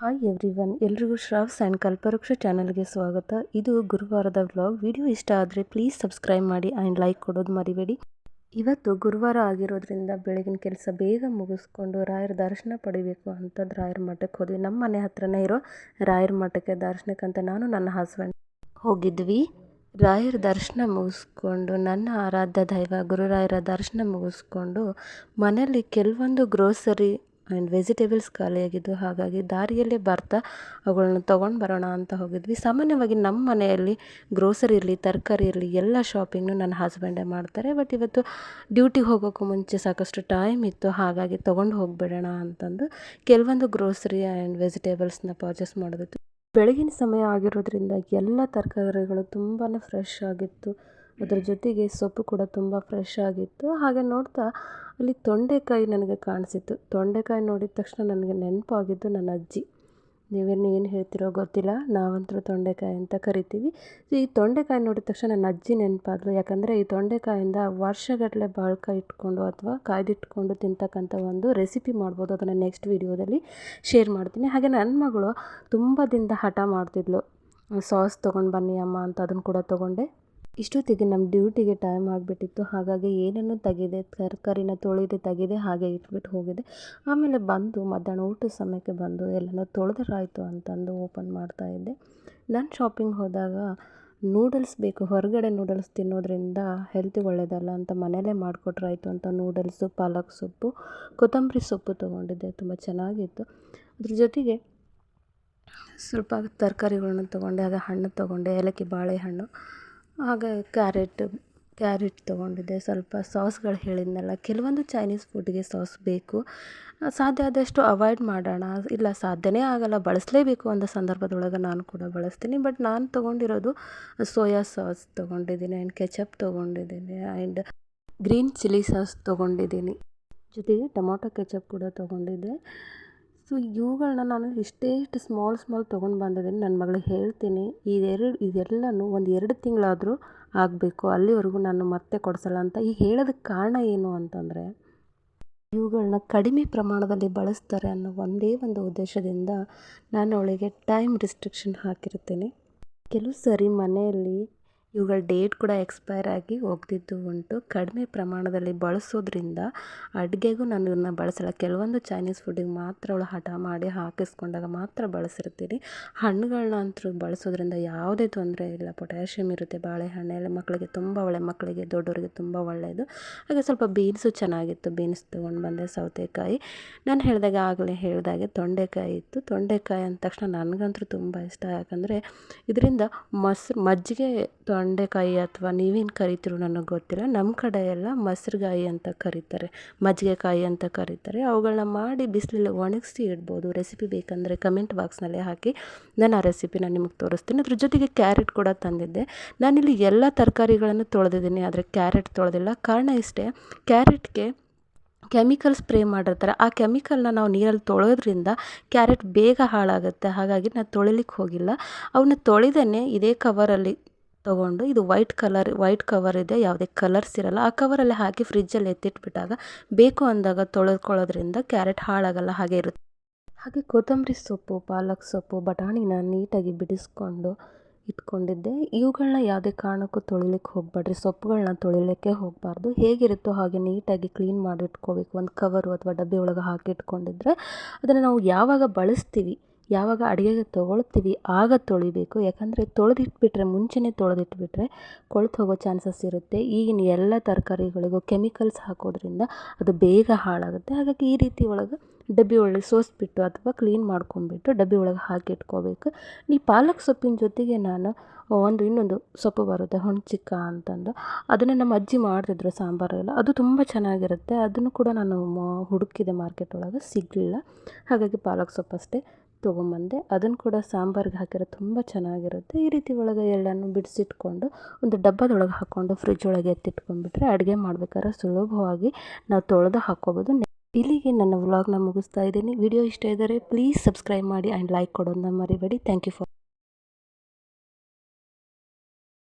Hi every one ಎಲ್ರಿಗೂ ಶ್ರಾವ್ಸ್ and ಕಲ್ಪವೃಕ್ಷ ಚಾನಲ್ಗೆ ಸ್ವಾಗತ. ಇದು ಗುರುವಾರದ ವ್ಲಾಗ್. ವಿಡಿಯೋ ಇಷ್ಟ ಆದರೆ ಪ್ಲೀಸ್ ಸಬ್ಸ್ಕ್ರೈಬ್ ಮಾಡಿ ಆ್ಯಂಡ್ ಲೈಕ್ ಕೊಡೋದು ಮರಿಬೇಡಿ. ಇವತ್ತು ಗುರುವಾರ ಆಗಿರೋದ್ರಿಂದ ಬೆಳಗಿನ ಕೆಲಸ ಬೇಗ ಮುಗಿಸ್ಕೊಂಡು ರಾಯರ ದರ್ಶನ ಪಡಿಬೇಕು ಅಂತ ರಾಯರ ಮಠಕ್ಕೆ ಹೋದ್ವಿ. ನಮ್ಮ ಮನೆ ಹತ್ರನೇ ಇರೋ ರಾಯರ ಮಠಕ್ಕೆ ದರ್ಶನಕ್ಕಂತ ನಾನು ನನ್ನ ಹಸ್ಬೆಂಡ್ ಹೋಗಿದ್ವಿ. ರಾಯರ ದರ್ಶನ ಮುಗಿಸ್ಕೊಂಡು ನನ್ನ ಆರಾಧ್ಯ ದೈವ ಗುರುರಾಯರ ದರ್ಶನ ಮುಗಿಸ್ಕೊಂಡು ಮನೆಯಲ್ಲಿ ಕೆಲವೊಂದು ಗ್ರೋಸರಿ ಆ್ಯಂಡ್ ವೆಜಿಟೇಬಲ್ಸ್ ಖಾಲಿಯಾಗಿದ್ದು ಹಾಗಾಗಿ ದಾರಿಯಲ್ಲೇ ಬರ್ತಾ ಅವುಗಳನ್ನ ತೊಗೊಂಡು ಬರೋಣ ಅಂತ ಹೋಗಿದ್ವಿ. ಸಾಮಾನ್ಯವಾಗಿ ನಮ್ಮ ಮನೆಯಲ್ಲಿ ಗ್ರೋಸರಿ ಇರಲಿ, ತರಕಾರಿ ಇರಲಿ, ಎಲ್ಲ ಶಾಪಿಂಗ್ನು ನನ್ನ ಹಸ್ಬೆಂಡೇ ಮಾಡ್ತಾರೆ. ಬಟ್ ಇವತ್ತು ಡ್ಯೂಟಿಗೆ ಹೋಗೋಕ್ಕೂ ಮುಂಚೆ ಸಾಕಷ್ಟು ಟೈಮ್ ಇತ್ತು. ಹಾಗಾಗಿ ತೊಗೊಂಡು ಹೋಗಿಬಿಡೋಣ ಅಂತಂದು ಕೆಲವೊಂದು ಗ್ರೋಸರಿ ಆ್ಯಂಡ್ ವೆಜಿಟೇಬಲ್ಸ್ನ ಪರ್ಚೇಸ್ ಮಾಡೋದಿತ್ತು ಬೆಳಗಿನ ಸಮಯ ಆಗಿರೋದ್ರಿಂದ ಎಲ್ಲ ತರಕಾರಿಗಳು ತುಂಬಾ ಫ್ರೆಶ್ ಆಗಿತ್ತು. ಅದರ ಜೊತೆಗೆ ಸೊಪ್ಪು ಕೂಡ ತುಂಬ ಫ್ರೆಶ್ ಆಗಿತ್ತು. ಹಾಗೆ ನೋಡ್ತಾ ಅಲ್ಲಿ ತೊಂಡೆಕಾಯಿ ನನಗೆ ಕಾಣಿಸಿತ್ತು. ತೊಂಡೆಕಾಯಿ ನೋಡಿದ ತಕ್ಷಣ ನನಗೆ ನೆನಪಾಗಿದ್ದು ನನ್ನ ಅಜ್ಜಿ. ನೀವೇನು ಏನು ಹೇಳ್ತಿರೋ ಗೊತ್ತಿಲ್ಲ. ನಾವಂತರೂ ತೊಂಡೆಕಾಯಿ ಅಂತ ಕರಿತೀವಿ. ಈ ತೊಂಡೆಕಾಯಿ ನೋಡಿದ ತಕ್ಷಣ ನನ್ನ ಅಜ್ಜಿ ನೆನಪಾದ್ಲು. ಯಾಕಂದರೆ ಈ ತೊಂಡೆಕಾಯಿಂದ ವರ್ಷಗಟ್ಟಲೆ ಬಾಳ್ಕ ಇಟ್ಕೊಂಡು ಅಥವಾ ಕಾಯ್ದಿಟ್ಕೊಂಡು ತಿಂತಕ್ಕಂಥ ಒಂದು ರೆಸಿಪಿ ಮಾಡ್ಬೋದು. ಅದನ್ನು ನೆಕ್ಸ್ಟ್ ವೀಡಿಯೋದಲ್ಲಿ ಶೇರ್ ಮಾಡ್ತೀನಿ. ಹಾಗೆ ನನ್ನ ಮಗಳು ತುಂಬ ದಿನದ ಹಠ ಮಾಡ್ತಿದ್ಲು. ಸಾಸ್ ತೊಗೊಂಡು ಬನ್ನಿ ಅಮ್ಮ ಅಂತ ಅದನ್ನು ಕೂಡ ತೊಗೊಂಡೆ. ಇಷ್ಟೊತ್ತಿಗೆ ನಮ್ಮ ಡ್ಯೂಟಿಗೆ ಟೈಮ್ ಆಗಿಬಿಟ್ಟಿತ್ತು. ಹಾಗಾಗಿ ಏನನ್ನು ತೆಗೆದೆ, ತರಕಾರಿನ ತೊಳೆದು ತೆಗೆದೆ ಹಾಗೆ ಇಟ್ಬಿಟ್ಟು ಹೋಗಿದೆ ಆಮೇಲೆ ಬಂದು ಮಧ್ಯಾಹ್ನ ಊಟದ ಸಮಯಕ್ಕೆ ಬಂದು ಎಲ್ಲನೂ ತೊಳೆದ್ರಾಯ್ತು ಅಂತಂದು ಓಪನ್ ಮಾಡ್ತಾಯಿದ್ದೆ ನಾನು ಶಾಪಿಂಗ್ ಹೋದಾಗ ನೂಡಲ್ಸ್ ಬೇಕು, ಹೊರಗಡೆ ನೂಡಲ್ಸ್ ತಿನ್ನೋದ್ರಿಂದ ಹೆಲ್ತ್ ಒಳ್ಳೆಯದಲ್ಲ ಅಂತ ಮನೇಲೇ ಮಾಡಿಕೊಟ್ರಾಯ್ತು ಅಂತ ನೂಡಲ್ಸು ಪಾಲಕ್ ಸೊಪ್ಪು, ಕೊತ್ತಂಬರಿ ಸೊಪ್ಪು ತೊಗೊಂಡಿದ್ದೆ. ತುಂಬ ಚೆನ್ನಾಗಿತ್ತು. ಅದ್ರ ಜೊತೆಗೆ ಸ್ವಲ್ಪ ತರಕಾರಿಗಳನ್ನ ತೊಗೊಂಡೆ, ಆಗ ಹಣ್ಣು ತೊಗೊಂಡೆ, ಏಲಕ್ಕಿ, ಬಾಳೆಹಣ್ಣು. ಹಾಗೆ ಕ್ಯಾರೆಟ್ ಕ್ಯಾರೆಟ್ ತೊಗೊಂಡಿದ್ದೆ. ಸ್ವಲ್ಪ ಸಾಸ್ಗಳು ಹೇಳಿದ್ನಲ್ಲ, ಕೆಲವೊಂದು ಚೈನೀಸ್ ಫುಡ್ಗೆ ಸಾಸ್ ಬೇಕು. ಸಾಧ್ಯ ಆದಷ್ಟು ಅವಾಯ್ಡ್ ಮಾಡೋಣ. ಇಲ್ಲ, ಸಾಧ್ಯನೇ ಆಗಲ್ಲ, ಬಳಸಲೇಬೇಕು ಅಂತ ಸಂದರ್ಭದೊಳಗೆ ನಾನು ಕೂಡ ಬಳಸ್ತೀನಿ. ಬಟ್ ನಾನು ತೊಗೊಂಡಿರೋದು ಸೋಯಾ ಸಾಸ್ ತೊಗೊಂಡಿದ್ದೀನಿ ಆ್ಯಂಡ್ ಕೆಚಪ್ ತೊಗೊಂಡಿದ್ದೀನಿ ಆ್ಯಂಡ್ ಗ್ರೀನ್ ಚಿಲ್ಲಿ ಸಾಸ್ ತೊಗೊಂಡಿದ್ದೀನಿ. ಜೊತೆಗೆ ಟೊಮೊಟೊ ಕೆಚಪ್ ಕೂಡ ತೊಗೊಂಡಿದ್ದೆ. ಸೊ ಇವುಗಳನ್ನ ನಾನು ಇಷ್ಟೇ ಇಷ್ಟು ಸ್ಮಾಲ್ ಸ್ಮಾಲ್ ತೊಗೊಂಡು ಬಂದಿದ್ದೀನಿ. ನನ್ನ ಮಗಳಿಗೆ ಹೇಳ್ತೀನಿ, ಇದೆರಡು, ಇದೆಲ್ಲನೂ ಒಂದು ಎರಡು ತಿಂಗಳಾದರೂ ಆಗಬೇಕು. ಅಲ್ಲಿವರೆಗೂ ನಾನು ಮತ್ತೆ ಕೊಡಿಸಲ್ಲ ಅಂತ ಈಗ ಹೇಳೋದಕ್ಕೆ ಕಾರಣ ಏನು ಅಂತಂದರೆ ಇವುಗಳನ್ನ ಕಡಿಮೆ ಪ್ರಮಾಣದಲ್ಲಿ ಬಳಸ್ತಾರೆ ಅನ್ನೋ ಒಂದೇ ಒಂದು ಉದ್ದೇಶದಿಂದ ನಾನು ಅವಳಿಗೆ ಟೈಮ್ ರಿಸ್ಟ್ರಿಕ್ಷನ್ ಹಾಕಿರ್ತೀನಿ ಕೆಲವು ಸರಿ ಮನೆಯಲ್ಲಿ ಇವುಗಳ ಡೇಟ್ ಕೂಡ ಎಕ್ಸ್ಪೈರ್ ಆಗಿ ಹೋಗ್ತಿದ್ದು ಉಂಟು. ಕಡಿಮೆ ಪ್ರಮಾಣದಲ್ಲಿ ಬಳಸೋದ್ರಿಂದ ಅಡುಗೆಗೂ ನಾನು ಇದನ್ನ ಬಳಸಲ್ಲ. ಕೆಲವೊಂದು ಚೈನೀಸ್ ಫುಡ್ಡಿಗೆ ಮಾತ್ರ ಅವಳು ಹಠ ಮಾಡಿ ಹಾಕಿಸ್ಕೊಂಡಾಗ ಮಾತ್ರ ಬಳಸಿರ್ತೀನಿ. ಹಣ್ಣುಗಳನ್ನ ಅಂತೂ ಬಳಸೋದ್ರಿಂದ ಯಾವುದೇ ತೊಂದರೆ ಇಲ್ಲ. ಪೊಟ್ಯಾಷಿಯಮ್ ಇರುತ್ತೆ ಬಾಳೆಹಣ್ಣೆಲ್ಲ ಮಕ್ಕಳಿಗೆ ತುಂಬ ಒಳ್ಳೆ, ಮಕ್ಕಳಿಗೆ ದೊಡ್ಡವರಿಗೆ ತುಂಬ ಒಳ್ಳೆಯದು. ಹಾಗೆ ಸ್ವಲ್ಪ ಬೀನ್ಸು ಚೆನ್ನಾಗಿತ್ತು. ಬೀನ್ಸ್ ತೊಗೊಂಡು ಬಂದೆ ಸೌತೆಕಾಯಿ. ನಾನು ಹೇಳಿದಾಗ ಆಗಲೇ ಹೇಳಿದಾಗೆ ತೊಂಡೆಕಾಯಿ ಇತ್ತು. ತೊಂಡೆಕಾಯಿ ಅಂದ ತಕ್ಷಣ ನನಗಂತೂ ತುಂಬ ಇಷ್ಟ. ಯಾಕಂದರೆ ಇದರಿಂದ ಮೊಸರು ಮಜ್ಜಿಗೆ ತೊಂಡೆಕಾಯಿ ಅಥವಾ ನೀವೇನು ಕರಿತೀರೋ ನನಗೆ ಗೊತ್ತಿಲ್ಲ. ನಮ್ಮ ಕಡೆ ಎಲ್ಲ ಮೊಸ್ರುಗಾಯಿ ಅಂತ ಕರೀತಾರೆ, ಮಜ್ಜಿಗೆಕಾಯಿ ಅಂತ ಕರೀತಾರೆ. ಅವುಗಳನ್ನ ಮಾಡಿ ಬಿಸಿಲಲ್ಲಿ ಒಣಗಿಸಿ ಇಡ್ಬೋದು. ರೆಸಿಪಿ ಬೇಕಂದರೆ ಕಮೆಂಟ್ ಬಾಕ್ಸ್ನಲ್ಲೇ ಹಾಕಿ. ನಾನು ಆ ರೆಸಿಪಿನ ನಿಮಗೆ ತೋರಿಸ್ತೀನಿ. ಅದ್ರ ಜೊತೆಗೆ ಕ್ಯಾರೆಟ್ ಕೂಡ ತಂದಿದ್ದೆ. ನಾನಿಲ್ಲಿ ಎಲ್ಲ ತರಕಾರಿಗಳನ್ನು ತೊಳೆದಿದ್ದೀನಿ, ಆದರೆ ಕ್ಯಾರೆಟ್ ತೊಳೆದಿಲ್ಲ. ಕಾರಣ ಇಷ್ಟೇ, ಕ್ಯಾರೆಟ್ಗೆ ಕೆಮಿಕಲ್ ಸ್ಪ್ರೇ ಮಾಡಿರ್ತಾರೆ. ಆ ಕೆಮಿಕಲ್ನ ನಾವು ನೀರಲ್ಲಿ ತೊಳೆಯೋದ್ರಿಂದ ಕ್ಯಾರೆಟ್ ಬೇಗ ಹಾಳಾಗುತ್ತೆ. ಹಾಗಾಗಿ ನಾನು ತೊಳಿಲಿಕ್ಕೆ ಹೋಗಿಲ್ಲ. ಅವನ್ನ ತೊಳೆದೇ ಇದೇ ಕವರಲ್ಲಿ ತೊಗೊಂಡು ಇದು ವೈಟ್ ಕಲರ್ ವೈಟ್ ಕವರ್ ಇದೆ, ಯಾವುದೇ ಕಲರ್ಸ್ ಇರಲ್ಲ. ಆ ಕವರಲ್ಲಿ ಹಾಕಿ ಫ್ರಿಜ್ಜಲ್ಲಿ ಎತ್ತಿಟ್ಬಿಟ್ಟಾಗ ಬೇಕು ಅಂದಾಗ ತೊಳೆದ್ಕೊಳ್ಳೋದ್ರಿಂದ ಕ್ಯಾರೆಟ್ ಹಾಳಾಗಲ್ಲ, ಹಾಗೆ ಇರುತ್ತೆ. ಹಾಗೆ ಕೊತ್ತಂಬರಿ ಸೊಪ್ಪು, ಪಾಲಕ್ ಸೊಪ್ಪು, ಬಟಾಣಿನ ನೀಟಾಗಿ ಬಿಡಿಸ್ಕೊಂಡು ಇಟ್ಕೊಂಡಿದ್ದೆ. ಇವುಗಳನ್ನ ಯಾವುದೇ ಕಾರಣಕ್ಕೂ ತೊಳಿಲಿಕ್ಕೆ ಹೋಗಬೇಡ್ರಿ. ಸೊಪ್ಪುಗಳನ್ನ ತೊಳಿಲಿಕ್ಕೆ ಹೋಗಬಾರ್ದು. ಹೇಗಿರುತ್ತೋ ಹಾಗೆ ನೀಟಾಗಿ ಕ್ಲೀನ್ ಮಾಡಿ ಇಟ್ಕೋಬೇಕು ಒಂದು ಕವರು ಅಥವಾ ಡಬ್ಬಿ ಒಳಗೆ ಹಾಕಿ ಇಟ್ಕೊಂಡಿದ್ರೆ ಅದನ್ನು ನಾವು ಯಾವಾಗ ಬಳಸ್ತೀವಿ ಯಾವಾಗ ಅಡುಗೆಗೆ ತೊಗೊಳ್ತೀವಿ, ಆಗ ತೊಳಿಬೇಕು. ಯಾಕಂದರೆ ತೊಳೆದಿಟ್ಬಿಟ್ರೆ, ಮುಂಚೆನೇ ತೊಳೆದಿಟ್ಬಿಟ್ರೆ ಕೊಳ್ತು ಹೋಗೋ ಚಾನ್ಸಸ್ ಇರುತ್ತೆ. ಈಗಿನ ಎಲ್ಲ ತರಕಾರಿಗಳಿಗೂ ಕೆಮಿಕಲ್ಸ್ ಹಾಕೋದ್ರಿಂದ ಅದು ಬೇಗ ಹಾಳಾಗುತ್ತೆ. ಹಾಗಾಗಿ ಈ ರೀತಿ ಒಳಗೆ ಡಬ್ಬಿ ಒಳಗೆ ಸೋಸಿಬಿಟ್ಟು ಅಥವಾ ಕ್ಲೀನ್ ಮಾಡ್ಕೊಂಬಿಟ್ಟು ಡಬ್ಬಿ ಒಳಗೆ ಹಾಕಿ ಇಟ್ಕೋಬೇಕು. ಈ ಪಾಲಕ್ ಸೊಪ್ಪಿನ ಜೊತೆಗೆ ನಾನು ಒಂದು ಇನ್ನೊಂದು ಸೊಪ್ಪು ಬರುತ್ತೆ ಹೊಣ್ಚಿಕ್ಕ ಅಂತಂದು. ಅದನ್ನು ನಮ್ಮ ಅಜ್ಜಿ ಮಾಡ್ತಿದ್ರು ಸಾಂಬಾರೆಲ್ಲ ಅದು ತುಂಬ ಚೆನ್ನಾಗಿರುತ್ತೆ. ಅದನ್ನು ಕೂಡ ನಾನು ಹುಡುಕಿದೆ ಮಾರ್ಕೆಟ್ ಒಳಗೆ. ಸಿಗಲಿಲ್ಲ. ಹಾಗಾಗಿ ಪಾಲಕ್ ಸೊಪ್ಪು ಅಷ್ಟೇ. ತೊಗೊಂಬಂದೆ ಅದನ್ನು ಕೂಡ ಸಾಂಬಾರ್ಗೆ ಹಾಕಿರೋ ತುಂಬ ಚೆನ್ನಾಗಿರುತ್ತೆ. ಈ ರೀತಿ ಒಳಗೆ ಎಲ್ಲನೂ ಬಿಡಿಸಿಟ್ಕೊಂಡು ಒಂದು ಡಬ್ಬದೊಳಗೆ ಹಾಕ್ಕೊಂಡು ಫ್ರಿಜ್ ಒಳಗೆ ಎತ್ತಿಟ್ಕೊಂಡ್ಬಿಟ್ರೆ ಅಡುಗೆ ಮಾಡಬೇಕಾದ್ರೆ ಸುಲಭವಾಗಿ ನಾವು ತೊಳೆದು ಹಾಕ್ಕೋಬೋದು ಇಲ್ಲಿಗೆ ನನ್ನ ವ್ಲಾಗ್ನ ಮುಗಿಸ್ತಾ ಇದ್ದೀನಿ. ವಿಡಿಯೋ ಇಷ್ಟ ಇದ್ದರೆ ಪ್ಲೀಸ್ ಸಬ್ಸ್ಕ್ರೈಬ್ ಮಾಡಿ ಆ್ಯಂಡ್ ಲೈಕ್ ಕೊಡೋದನ್ನ ಮರಿಬೇಡಿ. Thank you for